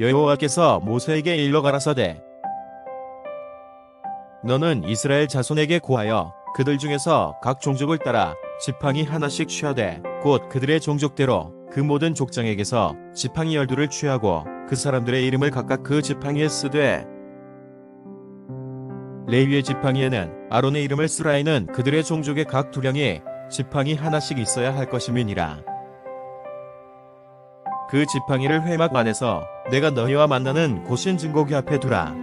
여호와께서 모세에게 일러 가라사대 너는 이스라엘 자손에게 고하여 그들 중에서 각 종족을 따라 지팡이 하나씩 취하되 곧 그들의 종족대로 그 모든 족장에게서 지팡이 열두를 취하고 그 사람들의 이름을 각각 그 지팡이에 쓰되 레위의 지팡이에는 아론의 이름을 쓰라에는 그들의 종족의 각 두령이 지팡이 하나씩 있어야 할 것임이니라. 그 지팡이를 회막 안에서 내가 너희와 만나는 고신 증거기 앞에 두라.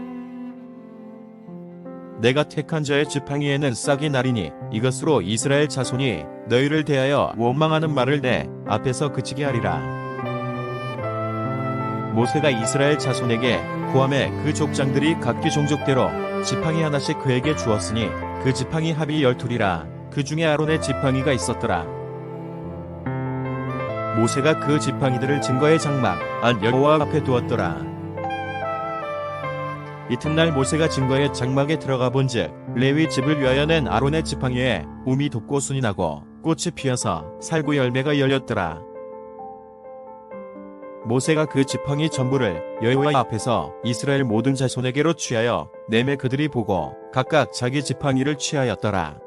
내가 택한 자의 지팡이에는 싹이 나리니 이것으로 이스라엘 자손이 너희를 대하여 원망하는 말을 내 앞에서 그치게 하리라. 모세가 이스라엘 자손에게 구함에 그 족장들이 각기 종족대로 지팡이 하나씩 그에게 주었으니 그 지팡이 합이 열둘이라 그 중에 아론의 지팡이가 있었더라. 모세가 그 지팡이들을 증거의 장막 안 여호와 앞에 두었더라. 이튿날 모세가 증거의 장막에 들어가 본즉 레위 집을 위하여 낸 아론의 지팡이에 우미 돋고 순이 나고 꽃이 피어서 살구 열매가 열렸더라. 모세가 그 지팡이 전부를 여호와 앞에서 이스라엘 모든 자손에게로 취하여 내매 그들이 보고 각각 자기 지팡이를 취하였더라.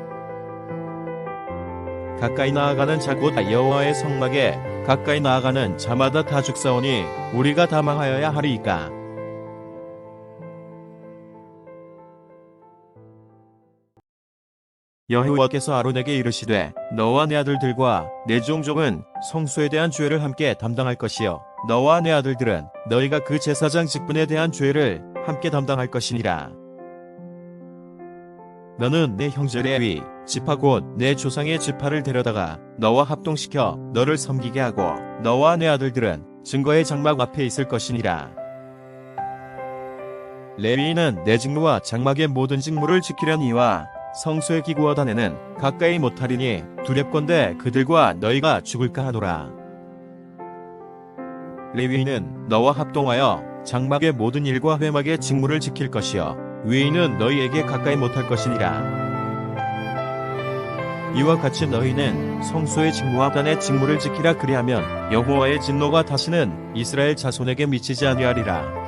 가까이 나아가는 자곧 여호와의 성막에 가까이 나아가는 자마다 다 죽사오니 우리가 다 망하여야 하리이까. 여호와께서 아론에게 이르시되 너와 내 아들들과 내 종족은 성소에 대한 죄를 함께 담당할 것이요. 너와 내 아들들은 너희가 그 제사장 직분에 대한 죄를 함께 담당할 것이니라 너는 내 형제 레위 지파 곧 내 조상의 지파를 데려다가 너와 합동시켜 너를 섬기게 하고 너와 내 아들들은 증거의 장막 앞에 있을 것이니라. 레위인은 내 직무와 장막의 모든 직무를 지키려니와 성소의 기구와 단에는 가까이 못하리니 두렵건대 그들과 너희가 죽을까 하노라. 레위인은 너와 합동하여 장막의 모든 일과 회막의 직무를 지킬 것이요 위인은 너희에게 가까이 못할 것이니라. 이와 같이 너희는 성소의 직무와 단의 직무를 지키라 그리하면 여호와의 진노가 다시는 이스라엘 자손에게 미치지 아니하리라.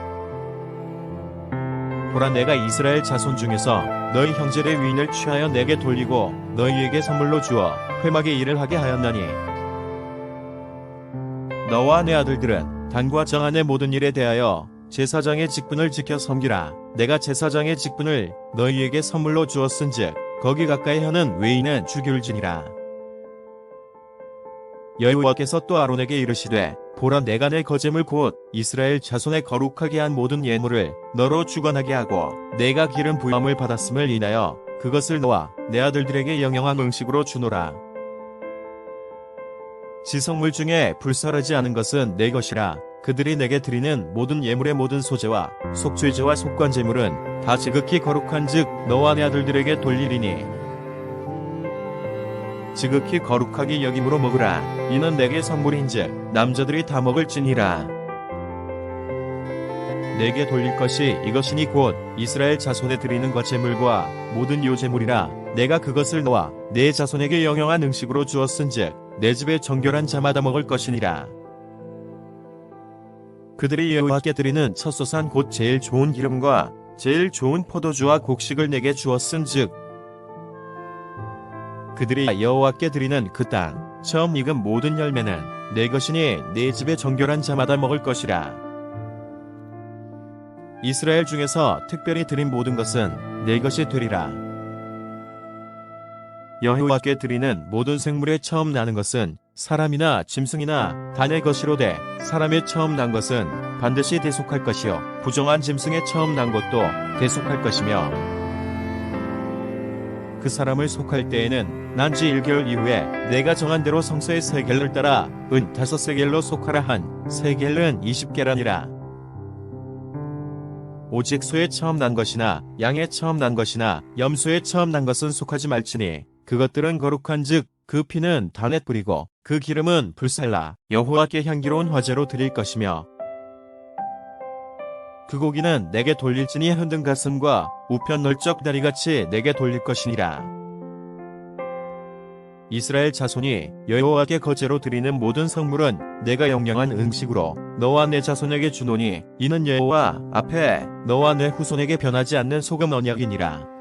보라 내가 이스라엘 자손 중에서 너희 형제의 위인을 취하여 내게 돌리고 너희에게 선물로 주어 회막의 일을 하게 하였나니 너와 내 아들들은 단과 정한의 모든 일에 대하여 제사장의 직분을 지켜 섬기라 내가 제사장의 직분을 너희에게 선물로 주었은즉 거기 가까이 하는 외인은 죽일지니라 여호와께서 또 아론에게 이르시되 보라 내가 내 거제물 곧 이스라엘 자손의 거룩하게 한 모든 예물을 너로 주관하게 하고 내가 기름 부함을 받았음을 인하여 그것을 너와 내 아들들에게 영영한 음식으로 주노라. 지성물 중에 불살하지 않은 것은 내 것이라 그들이 내게 드리는 모든 예물의 모든 소재와 속죄제와 속관제물은 다 지극히 거룩한즉 너와 내 아들들에게 돌리리니 지극히 거룩하게 여김으로 먹으라. 이는 내게 선물인즉 남자들이 다 먹을지니라. 내게 돌릴 것이 이것이니 곧 이스라엘 자손에 드리는 것 제물과 모든 요제물이라. 내가 그것을 너와 내 자손에게 영영한 음식으로 주었은즉 내 집에 정결한 자마다 먹을 것이니라. 그들이 여호와께 드리는 첫 소산 곧 제일 좋은 기름과 제일 좋은 포도주와 곡식을 내게 주었은즉 그들이 여호와께 드리는 그 땅 처음 익은 모든 열매는 내 것이니 내 집에 정결한 자마다 먹을 것이라. 이스라엘 중에서 특별히 드린 모든 것은 내 것이 되리라. 여호와께 드리는 모든 생물의 처음 나는 것은 사람이나 짐승이나 단의 것이로 되 사람의 처음 난 것은 반드시 대속할 것이요 부정한 짐승의 처음 난 것도 대속할 것이며 그 사람을 속할 때에는 난지 1개월 이후에 내가 정한 대로 성서의 세겔을 따라 은 다섯 세겔로 속하라 한 세겔은 20개라니라. 오직 소에 처음 난 것이나 양에 처음 난 것이나 염소에 처음 난 것은 속하지 말지니 그것들은 거룩한 즉 그 피는 단에 뿌리고 그 기름은 불살라 여호와께 향기로운 화제로 드릴 것이며 그 고기는 내게 돌릴지니 흔든 가슴과 우편 널쩍 다리같이 내게 돌릴 것이니라. 이스라엘 자손이 여호와께 거제로 드리는 모든 성물은 내가 영영한 음식으로 너와 내 자손에게 주노니 이는 여호와 앞에 너와 내 후손에게 변하지 않는 소금 언약이니라.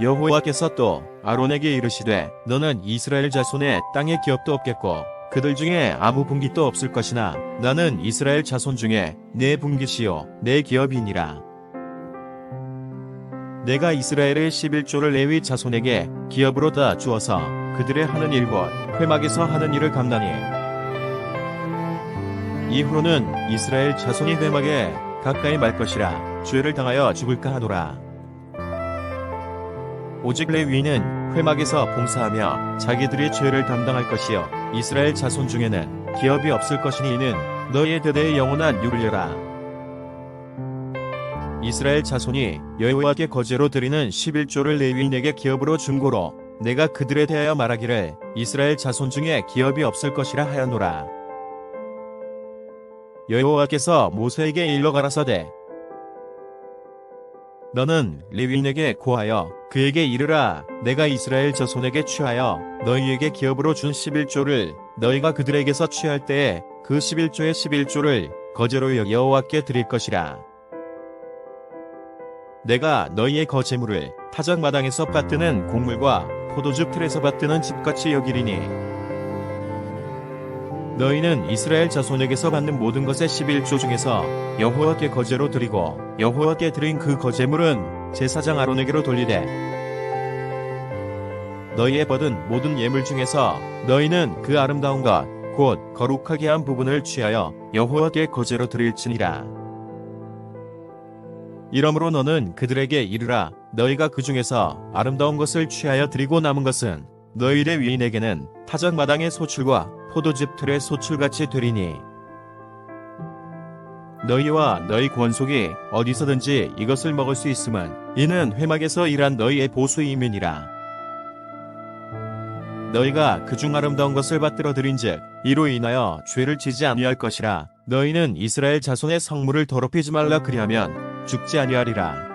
여호와께서 또 아론에게 이르시되 너는 이스라엘 자손의 땅에 기업도 없겠고 그들 중에 아무 분깃도 없을 것이나 나는 이스라엘 자손 중에 내 분깃이요 내 기업이니라. 내가 이스라엘의 11조를 레위 자손에게 기업으로 다 주어서 그들의 하는 일과 회막에서 하는 일을 감당히 이후로는 이스라엘 자손이 회막에 가까이 말 것이라 죄를 당하여 죽을까 하노라. 오직 레위는 회막에서 봉사하며 자기들의 죄를 담당할 것이요 이스라엘 자손 중에는 기업이 없을 것이니 이는 너희의 대대의 영원한 유를려라. 이스라엘 자손이 여호와께 거제로 드리는 11조를 레위인에게 기업으로 준고로 내가 그들에 대하여 말하기를 이스라엘 자손 중에 기업이 없을 것이라 하였노라. 여호와께서 모세에게 일러 가라사대 너는 레위인에게 고하여 그에게 이르라 내가 이스라엘 자손에게 취하여 너희에게 기업으로 준 11조를 너희가 그들에게서 취할 때에 그 11조의 11조를 거제로 여호와께 드릴 것이라. 내가 너희의 거제물을 타작 마당에서 받드는 곡물과 포도즙 틀에서 받드는 집같이 여기리니 너희는 이스라엘 자손에게서 받는 모든 것의 11조 중에서 여호와께 거제로 드리고 여호와께 드린 그 거제물은 제사장 아론에게로 돌리되 너희의 받은 모든 예물 중에서 너희는 그 아름다운 것 곧 거룩하게 한 부분을 취하여 여호와께 거제로 드릴지니라. 이러므로 너는 그들에게 이르라. 너희가 그 중에서 아름다운 것을 취하여 드리고 남은 것은 너희의 위인에게는 타작 마당의 소출과 포도즙 틀의 소출같이 되리니. 너희와 너희 권속이 어디서든지 이것을 먹을 수 있음은 이는 회막에서 일한 너희의 보수임이니라. 너희가 그중 아름다운 것을 받들어 드린즉 이로 인하여 죄를 지지 아니할 것이라. 너희는 이스라엘 자손의 성물을 더럽히지 말라 그리하면 죽지 아니하리라